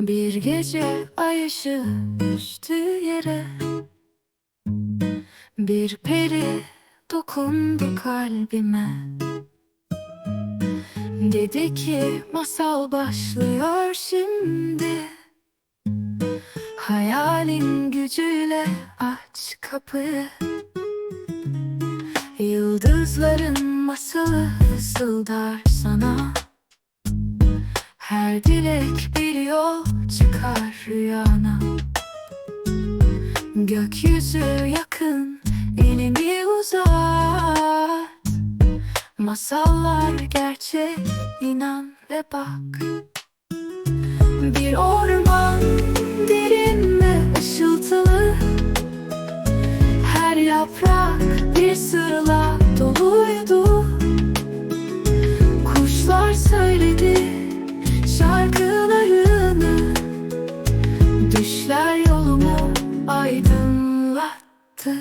Bir gece ay ışığı düştü yere. Bir peri dokundu kalbime. Dedi ki masal başlıyor şimdi. Hayalin gücüyle aç kapıyı. Yıldızların masalı fısıldar sana Her dilek bir yol çıkar rüyana. Gökyüzü yakın elini uzat. Masallar gerçek inan ve bak. Bir orman derin ve ışıltılı. Her yaprak bir sırla doluydu aydınlattı.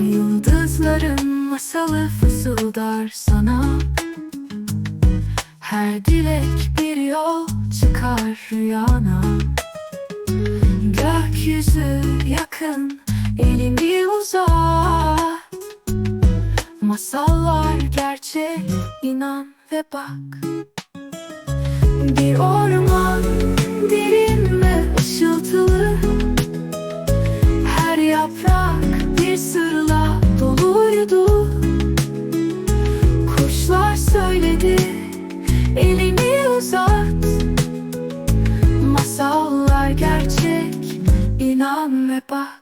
Yıldızların masalı fısıldar sana. Her dilek bir yol çıkar rüyana. Gökyüzü yakın elini uzat Masallar gerçek inan ve bak. Bir orman derin ve ışıltılı. Her yaprak bir sırla doluydu. Kuşlar söyledi elini uzat. Masallar gerçek inan ve bak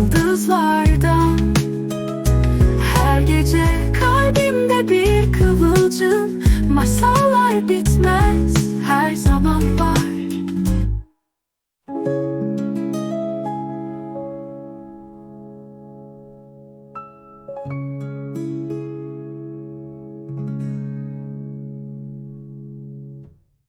yıldızlardan. Her gece kal